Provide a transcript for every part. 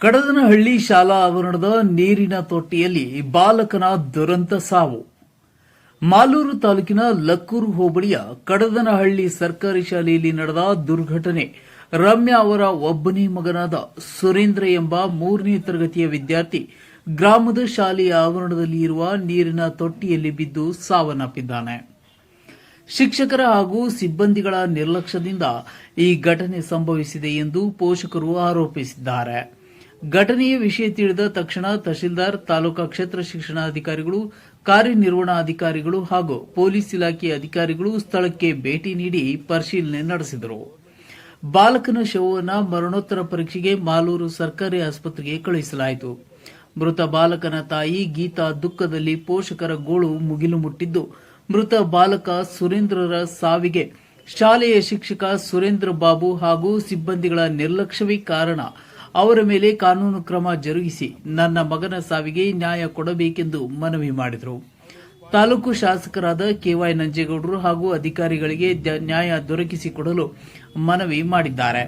ಕಡದನಹಳ್ಳಿ ಶಾಲಾ ಆವರಣದ ನೀರಿನ ತೊಟ್ಟಿಯಲ್ಲಿ ಬಾಲಕನ ದುರಂತ ಸಾವು. ಮಾಲೂರು ತಾಲೂಕಿನ ಲಕ್ಕೂರು ಹೋಬಳಿಯ ಕಡದನಹಳ್ಳಿ ಸರ್ಕಾರಿ ಶಾಲೆಯಲ್ಲಿ ನಡೆದ ದುರ್ಘಟನೆ. ರಮ್ಯಾ ಅವರ ಒಬ್ಬನೇ ಮಗನಾದ ಸುರೇಂದ್ರ ಎಂಬ ಮೂರನೇ ತರಗತಿಯ ವಿದ್ಯಾರ್ಥಿ ಗ್ರಾಮದ ಶಾಲೆಯ ಆವರಣದಲ್ಲಿ ಇರುವ ನೀರಿನ ತೊಟ್ಟಿಯಲ್ಲಿ ಬಿದ್ದು ಸಾವನ್ನಪ್ಪಿದ್ದಾನೆ. ಶಿಕ್ಷಕರ ಹಾಗೂ ಸಿಬ್ಬಂದಿಗಳ ನಿರ್ಲಕ್ಷ್ಯದಿಂದ ಈ ಘಟನೆ ಸಂಭವಿಸಿದೆ ಎಂದು ಪೋಷಕರು ಆರೋಪಿಸಿದ್ದಾರೆ. ಘಟನೆಯ ವಿಷಯ ತಿಳಿದ ತಕ್ಷಣ ತಹಶೀಲ್ದಾರ್ ತಾಲೂಕಾ ಕ್ಷೇತ್ರ ಶಿಕ್ಷಣಾಧಿಕಾರಿಗಳು, ಕಾರ್ಯನಿರ್ವಹಣಾಧಿಕಾರಿಗಳು ಹಾಗೂ ಪೊಲೀಸ್ ಇಲಾಖೆ ಅಧಿಕಾರಿಗಳು ಸ್ಥಳಕ್ಕೆ ಭೇಟಿ ನೀಡಿ ಪರಿಶೀಲನೆ ನಡೆಸಿದರು. ಬಾಲಕನ ಶವವನ್ನು ಮರಣೋತ್ತರ ಪರೀಕ್ಷೆಗೆ ಮಾಲೂರು ಸರ್ಕಾರಿ ಆಸ್ಪತ್ರೆಗೆ ಕಳುಹಿಸಲಾಯಿತು. ಮೃತ ಬಾಲಕನ ತಾಯಿ ಗೀತಾ ದುಃಖದಲ್ಲಿ ಪೋಷಕರ ಗೋಳು ಮುಗಿಲು ಮುಟ್ಟಿದ್ದು ಮೃತ ಬಾಲಕ ಸುರೇಂದ್ರರ ಸಾವಿಗೆ, ಶಾಲೆಯ ಶಿಕ್ಷಕ ಸುರೇಂದ್ರ ಬಾಬು ಹಾಗೂ ಸಿಬ್ಬಂದಿಗಳ ನಿರ್ಲಕ್ಷ್ಯವೇ ಕಾರಣ. ಅವರ ಮೇಲೆ ಕಾನೂನು ಕ್ರಮ ಜರುಗಿಸಿ ನನ್ನ ಮಗನ ಸಾವಿಗೆ ನ್ಯಾಯ ಕೊಡಬೇಕೆಂದು ಮನವಿ ಮಾಡಿದರು. ತಾಲೂಕು ಶಾಸಕರಾದ ಕೆವೈ ನಂಜೇಗೌಡರು ಹಾಗೂ ಅಧಿಕಾರಿಗಳಿಗೆ ನ್ಯಾಯ ದೊರಕಿಸಿಕೊಡಲು ಮನವಿ ಮಾಡಿದ್ದಾರೆ.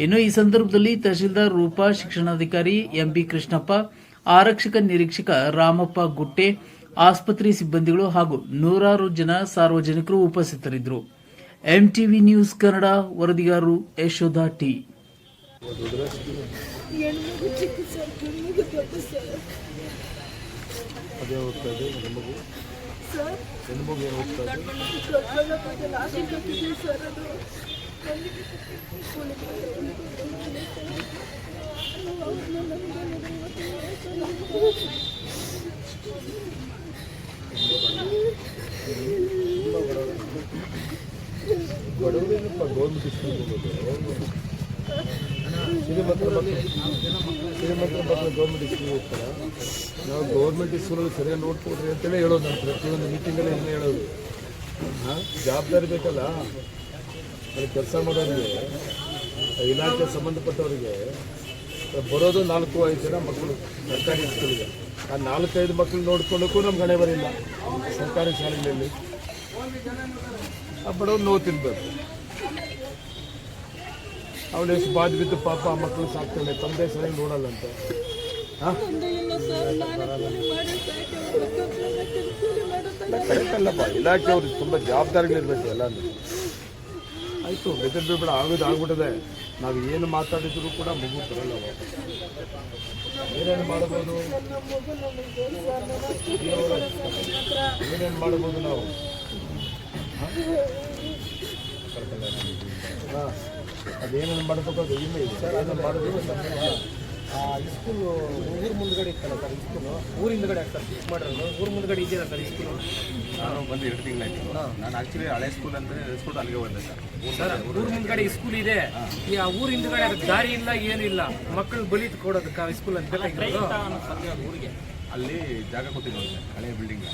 ಇನ್ನು ಈ ಸಂದರ್ಭದಲ್ಲಿ ತಹಶೀಲ್ದಾರ್ ರೂಪಾ, ಶಿಕ್ಷಣಾಧಿಕಾರಿ ಎಂಬಿ ಕೃಷ್ಣಪ್ಪ, ಆರಕ್ಷಕ ನಿರೀಕ್ಷಕ ರಾಮಪ್ಪ ಗುಟ್ಟೆ, ಆಸ್ಪತ್ರೆ ಸಿಬ್ಬಂದಿಗಳು ಹಾಗೂ ನೂರಾರು ಜನ ಸಾರ್ವಜನಿಕರು ಉಪಸ್ಥಿತರಿದ್ದರು. ಎಂಟಿವಿ ನ್ಯೂಸ್ ಕನ್ನಡ ವರದಿಗಾರರು ಯಶೋಧ ಟಿ. ಹೆಣ್ಮಗು ಚಿಕ್ಕ ಸರ್ ಸರ್ ಅದೇ ಹೋಗ್ತಾ ಇದೆ ಹೆಣ್ಮಗು ಸರ್ ಹೆಣ್ಮಗು ಏನು ಹೋಗ್ತಾ ಸರ್ ಅದು ಗೌರ್ಮೆಂಟ್ ಸ್ಕೂಲ್ ಹೋಗೋದು ಶ್ರೀಮಂತರ ಮಕ್ಕಳು. ಮಕ್ಕಳು ಗೌರ್ಮೆಂಟ್ ಸ್ಕೂಲ್ ಹೋಗ್ತಾರೆ ನಾವು ಗೌರ್ಮೆಂಟ್ ಸ್ಕೂಲಲ್ಲಿ ಸರಿಯಾಗಿ ನೋಡ್ಕೊಡ್ರಿ ಅಂತೇಳಿ ಹೇಳೋದು ನಾನು ಪ್ರತಿಯೊಂದು ಮೀಟಿಂಗಲ್ಲಿ ಏನು ಹೇಳೋದು. ಹಾಂ? ಜವಾಬ್ದಾರಿ ಬೇಕಲ್ಲ? ಅಲ್ಲಿ ಕೆಲಸ ಮಾಡೋರಿಗೆ, ಇಲಾಖೆ ಸಂಬಂಧಪಟ್ಟವರಿಗೆ, ಬರೋದು ನಾಲ್ಕು, ಐದು ಜನ ಮಕ್ಕಳು ಸರ್ಕಾರಿ ಸ್ಕೂಲಿಗೆ ಆ ನಾಲ್ಕೈದು ಮಕ್ಕಳು ನೋಡ್ಕೊಳ್ಳೋಕ್ಕೂ ನಮ್ಗೆ ಹಣೆ ಬರಿಲ್ಲ ಸರ್ಕಾರಿ ಶಾಲೆಗಳಲ್ಲಿ. ಆ ಬಡವ್ರು ನೋವು ತಿನ್ಬೇಕು. ಅವಳು ಎಷ್ಟು ಬಾದ್ ಬಿದ್ದು ಪಾಪ ಆ ಮಕ್ಕಳು ಸಾಕ್ತಾನೆ ತಂದೆ ಸರಿಯಾಗಿ ನೋಡಲ್ಲಂತೆ. ಸರ್ ನಾನೇ ಕೂಲಿ ಮಾಡಿ ಸಾಕಿ ಅವ್ರು ಕೂಲಿ ಮಾಡುತ್ತಾರೆ ಕರೆಕ್ಟ್ ಅಲ್ಲಪ್ಪ ಇಲಾಖೆಯವರು ತುಂಬ ಜವಾಬ್ದಾರಿಗಳಿರ್ಬೇಕು ಎಲ್ಲಾನು. ಆಯಿತು ಬೆದರ್ ಬೇಡ ಆಗೋದು ಆಗ್ಬಿಟ್ಟದೆ. ನಾವು ಏನು ಮಾತಾಡಿದ್ರು ಕೂಡ ಮಗು ಬರಲ್ಲ. ಏನೇನು ಮಾಡ್ಬೋದು ಏನೇನು ಮಾಡ್ಬೋದು ನಾವು? ಹಾಂ? ಅದೇನೇನು ಮಾಡಬೇಕು ಅದು ಇಲ್ಲ ಇದೆ ಏನೇನು ಮಾಡಿದ್ರು ಸ್ಕೂಲು ಊರು ಮುಂದ್ಗಡೆ ಇತ್ತಲ್ಲ ಸರ್ ಸ್ಕೂಲು ಊರ? ಹಿಂದ್ಗಡೆ ಆಗ್ತಾರೆ ಫಿಕ್ಸ್ ಮಾಡಿರೋದು? ಊರ ಮುಂದ್ಗಡೆ ಇದೆಯಲ್ಲ ಸರ್ ಸ್ಕೂಲು ನಾನು ಬಂದು ಎರಡು ತಿಂಗಳಾಯ್ತು ನಾನು ಆ್ಯಕ್ಚುಲಿ ಹಳೆ ಸ್ಕೂಲ್ ಅಂತ ಸ್ಕೂಲ್ ಅಲ್ಲಿಗೆ ಬಂದೆ ಸರ್. ಸರ್ ಊರ ಮುಂದ್ಗಡೆ ಸ್ಕೂಲ್ ಇದೆ. ಈ ಆ ಊರ ಹಿಂದ್ಗಡೆ ಅದಕ್ಕೆ ದಾರಿ ಇಲ್ಲ ಏನಿಲ್ಲ. ಮಕ್ಕಳು ಬಲಿ ಕೊಡೋದಕ್ಕೆ ಆ ಸ್ಕೂಲ್ ಅಂತ ಊರಿಗೆ. ಅಲ್ಲಿ ಜಾಗ ಕೊಟ್ಟಿಲ್ಲ ಅವ್ರಿಗೆ, ಹಳೆ ಬಿಲ್ಡಿಂಗ್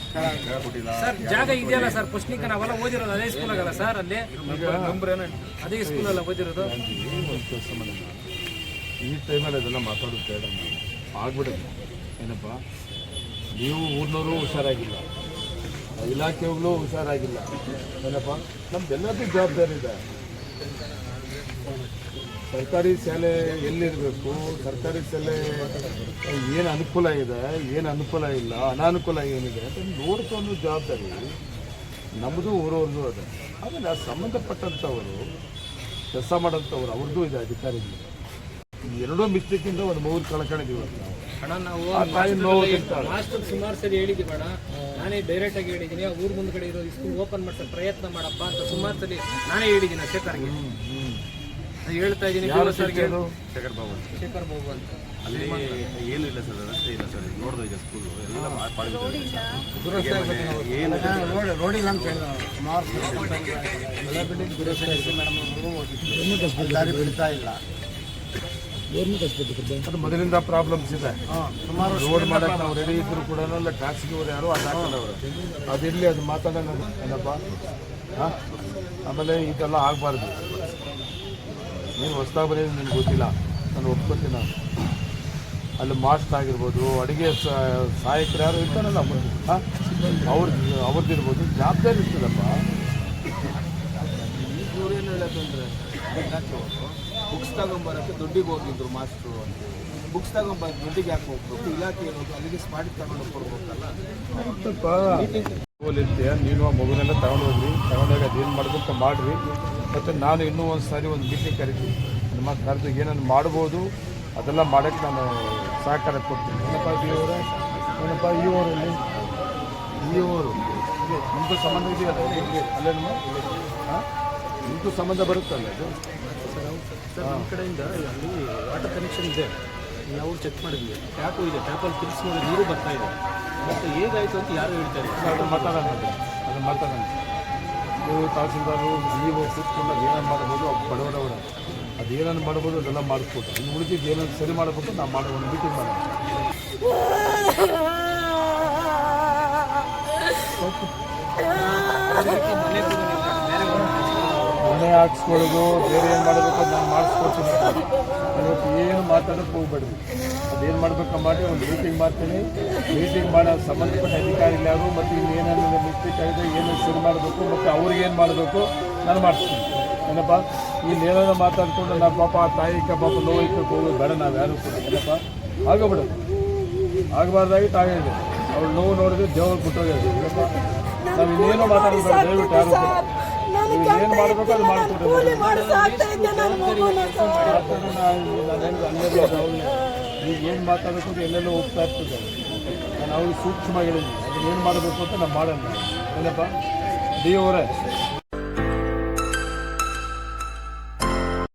ಜಾಗ ಕೊಟ್ಟಿಲ್ಲ. ಸರ್ ಜಾಗ ಇದೆಯಲ್ಲ ಸರ್? ಪುಷ್ಣಿಕ ನಾವೆಲ್ಲ ಓದಿರೋದು ಅದೇ ಸ್ಕೂಲ್ ಆಗಲ್ಲ ಸರ್ ಅಲ್ಲಿ? ಅದೇ ಸ್ಕೂಲಲ್ಲ ಓದಿರೋದು? ಒಂದು ಕೆಲಸ ಮಾಡೋಣ. ಈ ಟೈಮಲ್ಲಿ ಅದೆಲ್ಲ ಮಾತಾಡೋದು ಬೇಡ ಆಗ್ಬಿಡೋದು ಆಗ್ಬಿಡುತ್ತೆ. ಏನಪ್ಪ? ನೀವು ಊರ್ನವರು ಹುಷಾರಾಗಿಲ್ಲ. ಇಲಾಖೆಗಳು ಹುಷಾರಾಗಿಲ್ಲ. ಏನಪ್ಪ? ನಮ್ದೆಲ್ಲದೂ ಜವಾಬ್ದಾರಿ ಇದೆ. ಸರ್ಕಾರಿ ಶಾಲೆ ಎಲ್ಲಿರಬೇಕು? ಸರ್ಕಾರಿ ಶಾಲೆ ಏನು ಅನುಕೂಲ ಇದೆ? ಏನು ಅನುಕೂಲ ಇಲ್ಲ? ಅನಾನುಕೂಲ ಏನಿದೆ ಅಂತ ನೋಡ್ಕೊಂಡು ಜವಾಬ್ದಾರಿ. ನಮ್ಮದು ಊರವ್ರದ್ದು ಅದೇ. ಆಮೇಲೆ ಆ ಸಂಬಂಧಪಟ್ಟಂಥವರು ಕೆಲಸ ಮಾಡೋಂಥವ್ರು ಅವ್ರದ್ದು ಇದೆ ಅಧಿಕಾರಿಗಳು. ಎರಡೂ ಮಿಸ್ಟೇಕಿಂದ ಒಂದು ಮೂರು ಕಳ್ಕೊಂಡಿದ್ದೀವಿ ಅಣ್ಣ ನಾವು. ಮಾಸ್ಟರ್ ಸುಮಾರು ಸರಿ ಹೇಳಿದ್ದೀವಿ ಅಣ್ಣ. ನಾನೇ ಡೈರೆಕ್ಟ್ ಆಗಿ ಹೇಳಿದ್ದೀನಿ ಆ ಊರ್ ಮುಂದ್ಗಡೆ ಇರೋ ಸ್ಕೂಲ್ ಓಪನ್ ಮಾಡ್ಸೋ ಪ್ರಯತ್ನ ಮಾಡಪ್ಪ ಅಂತ ಸುಮಾರು ಸರಿ ನಾನೇ ಹೇಳಿದ್ದೀನಿ ಶೇಖರ್ಗೆ ಹೇಳ್ತಾ ಇದ್ದೀನಿ? ಶೇಖರ್ ಬಾಬು ಅಂತ. ಶೇಖರ್ ಬಾಬು ಅಂತ. ಅಲ್ಲಿ ಏನು ಇಲ್ಲ ಸರ್ ರಸ್ತೆ ಇಲ್ಲ ಸರ್. ನೋಡ್ದೆ ಈಗ ಸ್ಕೂಲ್ ಎಲ್ಲ ಏನು ಅದು ಮೊದಲಿಂದ ಪ್ರಾಬ್ಲಮ್ಸ್ ಇದೆ. ರೋಡ್ ಮಾಡಕ್ಕೆ ನಾವು ರೆಡಿ ಇದ್ರು ಕೂಡ ಟ್ಯಾಕ್ಸಿಗೆ ಯಾರು ಅದು ಹಾಕಲ್ಲ ಅವರು ಅದಿರಲಿ ಅದು ಮಾತಾಡೋಣ ಏನಪ್ಪ? ಹಾಂ? ಆಮೇಲೆ ಇದೆಲ್ಲ ಆಗಬಾರ್ದು. ನೀನು ಹೊಸ್ದಾಗಿ ಬರೆಯೋದು ನಿನ್ಗೆ ಗೊತ್ತಿಲ್ಲ. ನಾನು ಒಪ್ಕೊತೀನಿ ನಾನು. ಅಲ್ಲಿ ಮಾಸ್ಟ್ ಆಗಿರ್ಬೋದು ಅಡುಗೆ ಸಹಾಯಕರು ಯಾರು ಇರ್ತಾರಲ್ಲ ಹಾಂ? ಅವ್ರದ್ದು ಅವ್ರದ್ದಿರ್ಬೋದು ಜವಾಬ್ದಾರಿ ಇರ್ತದಪ್ಪ. ಇವ್ರೇನು ಹೇಳೋದಂದ್ರೆ ಬುಕ್ಸ್ ತಗೊಂಬರಕ್ಕೆ ದುಡ್ಡಿಗೆ ಹೋಗಿದ್ರು ಮಾಸ್ಟ್ರು ಅಂತ ಬುಕ್ಸ್ ತಗೊಂಡ್ ದುಡ್ಡಿಗೆ ಯಾಕೆ ಹೋಗ್ಬೇಕು? ಇಲಾಖೆ ಇರೋದು ಅಲ್ಲಿಗೆ ಸ್ಮಾರ್ಟ್ ತಗೊಂಡು ಕೊಡ್ಬೇಕಲ್ಲ. ಇರ್ತೀಯ? ನೀನು ಆ ಮಗುನೆಲ್ಲ ತಗೊಂಡು ಹೋಗ್ರಿ. ತಗೊಂಡೋಗಿ ಅದೇನು ಮಾಡಬೇಕು ಮಾಡಿರಿ. ಮತ್ತು ನಾನು ಇನ್ನೂ ಒಂದು ಸಾರಿ ಒಂದು ಮೀಟಿಂಗ್ ಕರಿತೀನಿ. ನಮ್ಮ ಕರೆದು ಏನನ್ನು ಮಾಡ್ಬೋದು ಅದೆಲ್ಲ ಮಾಡೋಕ್ಕೆ ನಾನು ಸಹಕಾರ ಕೊಡ್ತೀನಿ. ಏನಪ್ಪ ಇವರು ಏನಪ್ಪ ಈ ಊರಲ್ಲಿ? ಈ ಊರು. ನಿಮ್ಮದು ಸಂಬಂಧ ಇದೆಯಲ್ಲ? ಅಲ್ಲೇ ನಮ್ಮ? ಹಾಂ? ನಿಮ್ಮದು ಸಂಬಂಧ ಬರುತ್ತಲ್ಲ ಅದು ಸರ್ ನಮ್ಮ ಕಡೆಯಿಂದ ಅಲ್ಲಿ ವಾಟರ್ ಕನೆಕ್ಷನ್ ಇದೆ. ನಾವು ಚೆಕ್ ಮಾಡಿದ್ವಿ. ಟ್ಯಾಪು ಇದೆ. ಟ್ಯಾಪಲ್ಲಿ ಫಿಕ್ಸ್ ನೀರು ಬರ್ತಾ ಇದೆ. ಮತ್ತು ಹೇಗಾಯಿತು ಅಂತ ಯಾರು ಹೇಳ್ತಾರೆ ಅದು ಮಾತಾಡೋಣ ಅದು. ಅದು ಮಾತಾಡೋಣ. ನೀವು ತಹಸೀಲ್ದಾರರು ನೀವು ಕೂತ್ಕೊಂಡು ಏನೇನು ಮಾಡ್ಬೋದು ಬಡವರವರ ಅದು ಏನೇನು ಮಾಡ್ಬೋದು ಅದೆಲ್ಲ ಮಾಡಿಸ್ಬೋದು ಇನ್ನು ಉಳಿದಿದ್ದು ಏನೇನು ಸರಿ ಮಾಡಬೇಕು ನಾವು ಮಾಡೋ ಒಂದು ಮೀಟಿಂಗ್ ಮಾಡೋಣ ಮನೆ ಹಾಕ್ಸ್ಕೊಳ್ಳೋದು ಬೇರೆ ಏನು ಮಾಡಬೇಕು ನಾನು ಮಾಡಿಸ್ಕೊಡ್ತೀನಿ ಇವತ್ತು ಏನು ಮಾತಾಡೋಕ್ಕೆ ಹೋಗ್ಬೇಡ್ರಿ ಅದೇನು ಮಾಡ್ಬೇಕು ಮಾಡಿ ಒಂದು ಮೀಟಿಂಗ್ ಮಾಡ್ತೀನಿ. ಮೀಟಿಂಗ್ ಮಾಡೋ ಸಂಬಂಧಪಟ್ಟ ಅಧಿಕಾರಿಗಳು ಮತ್ತು ಇಲ್ಲಿ ಏನೇನು ಮಿಸ್ಟೇಕ್ ಆಗಿದೆ ಏನು ಶುರು ಮಾಡಬೇಕು ಮತ್ತು ಅವ್ರಿಗೆ ಏನು ಮಾಡಬೇಕು ನಾನು ಮಾಡ್ತೀನಿ. ಏನಪ್ಪ? ಇಲ್ಲಿ ಮಾತಾಡಿಕೊಂಡು ಮಾತಾಡ್ಕೊಂಡು ನಾವು ಪಾಪ ಆ ತಾಯಿಕ ಪಾಪ ನೋವಿಕ್ಕೆ ಹೋಗೋದು ಬೇಡ ನಾವು ಯಾರು ಕೂಡ. ಏನಪ್ಪ? ಆಗೋಗ್ಬಿಡೋದು ಆಗಬಾರ್ದಾಗಿ ತಾಯಿ ಅವ್ರು ನೋವು ನೋಡಿದ್ರೆ ದೇವ್ರಿಗೆ ಬಿಟ್ಟೋಗ್ಯದು ಏನಪ್ಪ? ನಾವು ಇನ್ನೇನು ಮಾತಾಡೋದು ಬೇಡ ದಯವಿಟ್ಟು ಯಾರು ಏನು ಮಾಡಬೇಕು ಅದು ಮಾಡಿಕೊಡ್ರಿ ಈಗ ಏನು ಮಾತಾಡಬೇಕು ಅಂತ ಎಲ್ಲೆಲ್ಲೋ ಹೋಗ್ತಾ ಇರ್ತದೆ. ನಾನು ಅವ್ರಿಗೆ ಸೂಕ್ಷ್ಮ ಹೇಳಿದ್ದೀನಿ ಅದನ್ನು ಏನು ಮಾಡಬೇಕು ಅಂತ ನಾನು ಮಾಡೋಣ ಏನಪ್ಪ? ಡಿ ಅವರೇ